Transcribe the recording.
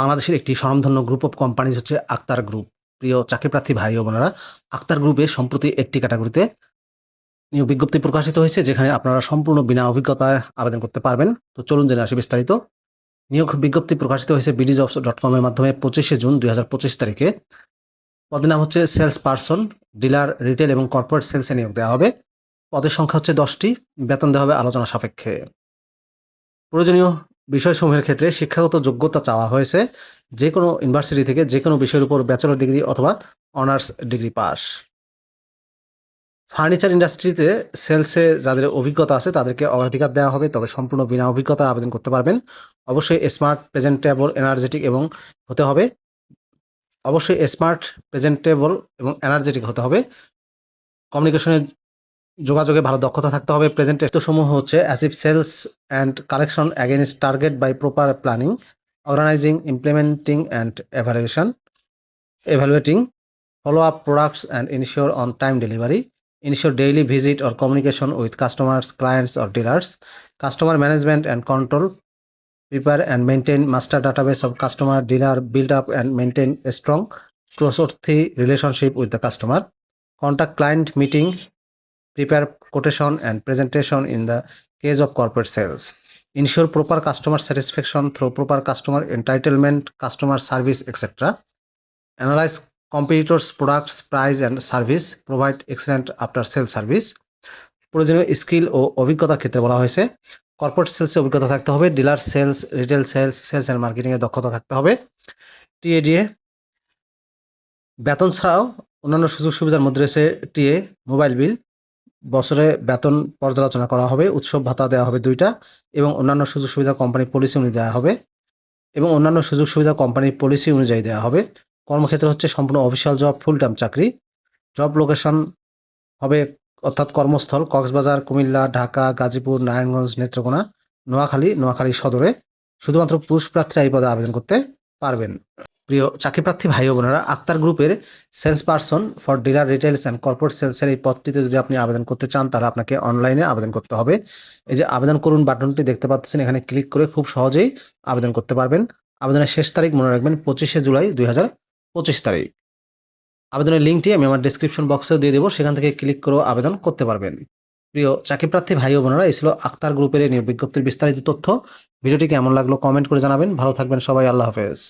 বাংলাদেশের একটি স্বনামধন্য গ্রুপ অফ কোম্পানিজ হচ্ছে আক্তার গ্রুপ প্রিয় চাকরিপ্রার্থী ভাই ও বোনেরা আক্তার গ্রুপে সম্প্রতি একটি ক্যাটাগরিতে নিয়োগ বিজ্ঞপ্তি প্রকাশিত হয়েছে, যেখানে আপনারা সম্পূর্ণ বিনা অভিজ্ঞতায় আবেদন করতে পারবেন। তো চলুন জেনে আসি বিস্তারিত। নিয়োগ বিজ্ঞপ্তি প্রকাশিত হয়েছে বিডি জবস ডট কমের মাধ্যমে পঁচিশে জুন দুই হাজার পঁচিশ তারিখে। পদের নাম হচ্ছে সেলস পার্সন ডিলার রিটেল এবং কর্পোরেট সেলসে নিয়োগ দেওয়া হবে। পদের সংখ্যা হচ্ছে দশটি। বেতন দেওয়া হবে আলোচনা সাপেক্ষে। প্রয়োজনীয় বিষয়সমূহের ক্ষেত্রে শিক্ষাগত যোগ্যতা চাওয়া হয়েছে। যে কোনো ইউনিভার্সিটি থেকে যে কোনো বিষয়ের উপর ব্যাচেলর ডিগ্রি অথবা অনার্স ডিগ্রি পাস। ফার্নিচার ইন্ডাস্ট্রিতে সেলসে যাদের অভিজ্ঞতা আছে তাদেরকে অগ্রাধিকার দেওয়া হবে, তবে সম্পূর্ণ বিনা অভিজ্ঞতা আবেদন করতে পারবেন। অবশ্যই স্মার্ট, প্রেজেন্টেবল, এনার্জেটিক এবং হতে হবে। অবশ্যই স্মার্ট, প্রেজেন্টেবল এবং এনার্জেটিক হতে হবে। কমিউনিকেশনে যোগাযোগে ভালো দক্ষতা থাকতে হবে। প্রেজেন্টেশন সমূহ হচ্ছে achieve sales and collection against target by proper planning organising implementing and evaluation evaluating follow up products and ensure on time delivery ensure daily visit or communication with customers clients or dealers customer management and control prepare and maintain master database of customer dealer build up and maintain strong closer relationship with the customer contact client meeting prepare quotation and presentation in the case of corporate sales ensure proper customer satisfaction through proper customer entitlement customer service etc analyze competitors products price and service provide excellent after sale service প্রয়োজনীয় skill ও অভিজ্ঞতার ক্ষেত্রে বলা হয়েছে corporate সেলসে অভিজ্ঞতা থাকতে হবে dealer sales retail sales sales and marketing এ দক্ষতা থাকতে হবে টিএডিএ বেতন ছাড়াও অন্যান্য সুযোগ সুবিধার মধ্যে রয়েছে টিএ মোবাইল বিল বছরে বেতন পর্যালোচনা করা হবে, উৎসব ভাতা দেওয়া হবে দুইটা এবং অন্যান্য সুযোগ সুবিধা কোম্পানির পলিসি অনুযায়ী দেওয়া হবে এবং অন্যান্য সুযোগ সুবিধা কোম্পানির পলিসি অনুযায়ী দেওয়া হবে। কর্মক্ষেত্র হচ্ছে সম্পূর্ণ অফিসিয়াল জব ফুল টাইম চাকরি। জব লোকেশন হবে অর্থাৎ কর্মস্থল কক্সবাজার, কুমিল্লা, ঢাকা, গাজীপুর, নারায়ণগঞ্জ, নেত্রকোনা, নোয়াখালী নোয়াখালী সদরে। শুধুমাত্র পুরুষ প্রার্থীরা এই পদে আবেদন করতে পারবেন। প্রিয় চাকরি প্রার্থী ভাই বোনেরা, আক্তার গ্রুপের sales person for dealer retails and corporate সেলসের এই পদটিতে যদি আপনি আবেদন করতে চান, তাহলে আপনাকে অনলাইনে আবেদন করতে হবে। এই যে আবেদন করুন বাটনটি দেখতে পাচ্ছেন, এখানে ক্লিক করে খুব সহজেই আবেদন করতে পারবেন। আবেদনের শেষ তারিখ মনে রাখবেন, পঁচিশে জুলাই দুই হাজার পঁচিশ তারিখ। আবেদনের লিঙ্কটি আমি আমার ডিসক্রিপশন বক্সেও দিয়ে দেবো, সেখান থেকে ক্লিক করেও আবেদন করতে পারবেন। প্রিয় চাকরি প্রার্থী ভাই ও বোনেরা, এই ছিল আক্তার গ্রুপের এই বিজ্ঞপ্তির বিস্তারিত তথ্য। ভিডিওটি কেমন লাগল কমেন্ট করে জানাবেন। ভালো থাকবেন সবাই, আল্লাহ হাফেজ।